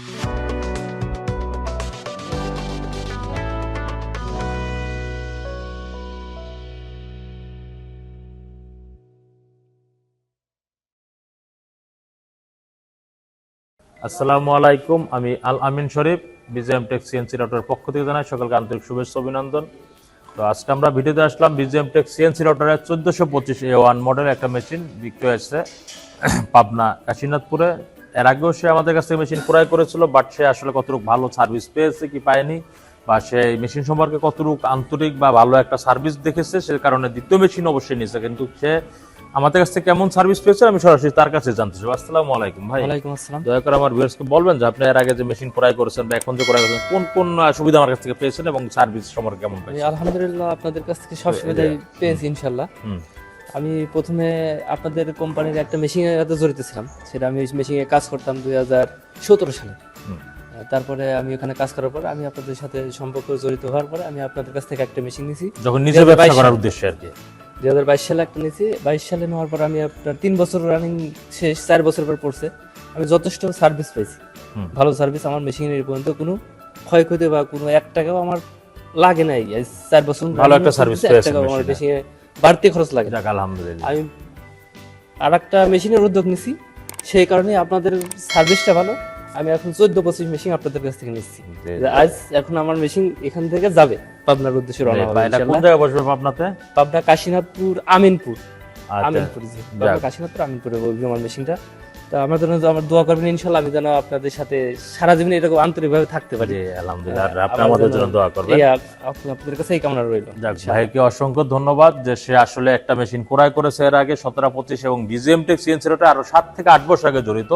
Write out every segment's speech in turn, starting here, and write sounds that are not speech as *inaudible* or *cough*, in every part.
আসসালামু আলাইকুম, আমি Al Amin Sharif, BJM tech CNC রাউটারের পক্ষ থেকে জানাই সকলকে আন্তরিক শুভেচ্ছা অভিনন্দন। তো আজকে আমরা ভিডিওতে আসলাম বিজেএম টেক সিএনসি রাউটারের চোদ্দোশো পঁচিশ এ ওয়ান মডেল একটা মেশিন বিক্রি হয়েছে, *clears throat* পাবনা কাশীনাথপুরে। এর আগেও সে আমাদের কাছ মেশিন ক্রয় করেছিল বাট সে আসলে কতটুকু ভালো সার্ভিস পেয়েছে কি পায়নি বা সে মেশিন সম্পর্কে কতটুকু আন্তরিক বা ভালো একটা সার্ভিস দেখেছে সে কারণে দ্বিতীয় মেশিন অবশ্যই নিয়েছে। কিন্তু সে আমাদের কাছ থেকে কেমন সার্ভিস পেয়েছে আমি সরাসরি তার কাছে জানতে চাই। আসসালামু আলাইকুম ভাই। ওয়ালাইকুম আসসালাম। দয়া করে আমার ভিউয়ার্সকে বলবেন যে আপনি এর আগে যে মেশিন ক্রয় করেছেন বা এখন যে ক্রয় করেছেন কোন কোন সুবিধা আমার কাছ থেকে পেয়েছেন এবং সার্ভিস সম্পর্কে কেমন পেয়েছেন? আলহামদুলিল্লাহ আপনাদের কাছ থেকে সব সুবিধাই পেয়েছি ইনশাল্লাহ হুম। আমি প্রথমে আপনাদের কোম্পানির একটা মেশিনের সাথে জড়িত ছিলাম। সেটা আমি মেশিনে কাজ করতাম দুই হাজার সতেরো সালে। তারপরে আমি ওখানে কাজ করার পর আমি আপনাদের সাথে সম্পর্ক জড়িত হওয়ার পরে আমি আপনাদের কাছ থেকে একটা মেশিন নিয়েছি যখন নিজে 2022 ব্যবসা করার উদ্দেশ্যে আর কি। দুই হাজার বাইশ সালে একটা নিয়েছি বাইশ সালে নেওয়ার পর আমি আপনার তিন বছর রানিং শেষ চার বছর পর পড়ছে। আমি যথেষ্ট সার্ভিস পেয়েছি হুম। ভালো সার্ভিস আমার মেশিনের পর্যন্ত কোনো ক্ষয়ক্ষতি বা কোনো এক টাকাও আমার লাগে নাই। চার বছর ভালো একটা পেয়েছেন টাকাও আমার মেশিনে বাড়তি খরচ লাগে। যাক আলহামদুলিল্লাহ। আমি আর একটা মেশিনের উদ্যোগ নিছি সেই কারণে আপনাদের সার্ভিসটা ভালো। আমি এখন চোদ্দ পঁচিশ মেশিন আপনাদের কাছ থেকে নিচ্ছি। আজ এখন আমার মেশিন এখান থেকে যাবে পাবনার উদ্দেশ্যে রওনা হবে কোন জায়গায় বসবে পাবনাতে? পাবনা কাশীনাথপুর আমিনপুর। আচ্ছা। আমিনপুর জি কাশীনাথপুর আমিনপুরে বলবি আমার মেশিনটা। তো আমার জন্য আমার দোয়া করবেন ইনশাল্লাহ আমি যেন আপনাদের সাথে সারা জীবন এরকম আন্তরিকভাবে থাকতে পারি। আলহামদুলিল্লাহ। হ্যাঁ, আপনি আমাদের জন্য- দোয়া করবেন। আপনাদের কাছে এই কামনা রইল। যাক ভাইকে অসংখ্য ধন্যবাদ যে সে আসলে একটা মেশিন ক্রয় করেছে এর আগে সতেরো পঁচিশ এবং বিজিএম টেক সিএনসিটা আরও সাত থেকে আট বছর আগে জড়িত।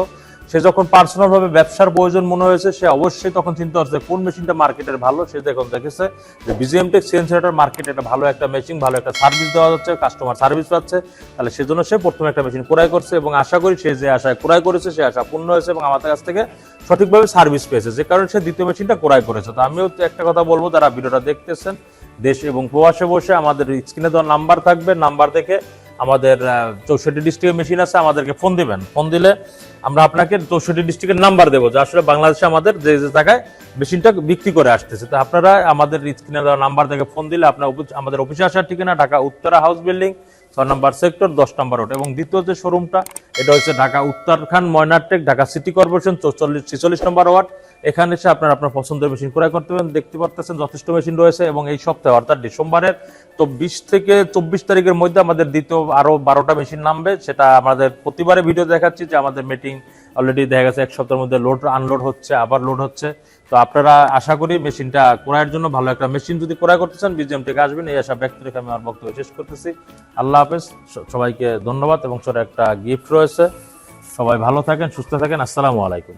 সে যখন পার্সোনাল ভাবে ব্যবসার প্রয়োজন মনে হয়েছে, সে অবশ্যই তখন চিন্তা করছে, কোন মেশিনটা মার্কেটের ভালো? সে দেখুন, দেখেছে যে বিজিএম টেক সিএনসিটার মার্কেটে একটা ভালো একটা মেশিন ভালো একটা সার্ভিস দেওয়া যাচ্ছে কাস্টমার সার্ভিস পাচ্ছে। তাহলে সেজন্য সে প্রথমে একটা মেশিন ক্রয় করছে এবং আশা করি সে যে আশায় ক্রয় করেছে, সে আশা পূর্ণ হয়েছে এবং আমাদের কাছ থেকে সঠিকভাবে সার্ভিস পেয়েছে। যে কারণে সে দ্বিতীয় মেশিনটা ক্রয় করেছে। তো আমিও একটা কথা বলব, যারা ভিডিওটা দেখতেছেন, দেশ এবং প্রবাসে বসে আমাদের স্ক্রিনে দেওয়া নাম্বার থাকবে। নাম্বার দেখে আমাদের চৌষট্টি ডিস্ট্রিক্টের মেশিন আছে, আমাদেরকে ফোন দিবেন। ফোন দিলে আমরা আপনাকে চৌষট্টি ডিস্ট্রিক্টের নাম্বার দেবো, যে আসলে বাংলাদেশে আমাদের যে যে জায়গায় মেশিনটা বিক্রি করে আসতেছে। তো আপনারা আমাদের স্ক্রিনে দেওয়া নাম্বার থেকে ফোন দিলে আপনার আমাদের অফিসে আসার ঠিকানা ঢাকা উত্তরা হাউস বিল্ডিং ছয় নম্বর সেক্টর দশ নম্বর রোড এবং দ্বিতীয় যে শোরুমটা এটা হচ্ছে ঢাকা উত্তরখান ময়নারটেক, ঢাকা সিটি কর্পোরেশন চৌচল্লিশ, ছিচল্লিশ নম্বর ওয়ার্ড এখানে এসে আপনার আপনার পছন্দের মেশিন ক্রয় করতে পারেন দেখতে পারতেছেন যথেষ্ট মেশিন রয়েছে এবং এই সপ্তাহে, অর্থাৎ ডিসেম্বরের তো বিশ থেকে চব্বিশ তারিখের মধ্যে আমাদের দ্বিতীয় আরও বারোটা মেশিন নামবে। সেটা আমাদের প্রতিবারে ভিডিও দেখাচ্ছি যে আমাদের মিটিং অলরেডি দেখা গেছে, এক সপ্তাহের মধ্যে লোড আনলোড হচ্ছে, আবার লোড হচ্ছে। তো আপনারা আশা করি মেশিনটা ক্রয়ের জন্য ভালো একটা মেশিন যদি ক্রয় করতে চান বিজিএম থেকে আসবেন। এই আশা ব্যক্ত রেখে আমি আমার বক্তব্য শেষ করতেছি। আল্লাহ হাফেজ। সবাইকে ধন্যবাদ এবং ছোট একটা গিফট রয়েছে। সবাই ভালো থাকেন, সুস্থ থাকেন। আসসালামু আলাইকুম।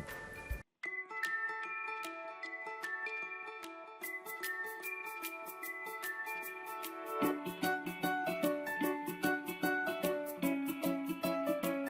え?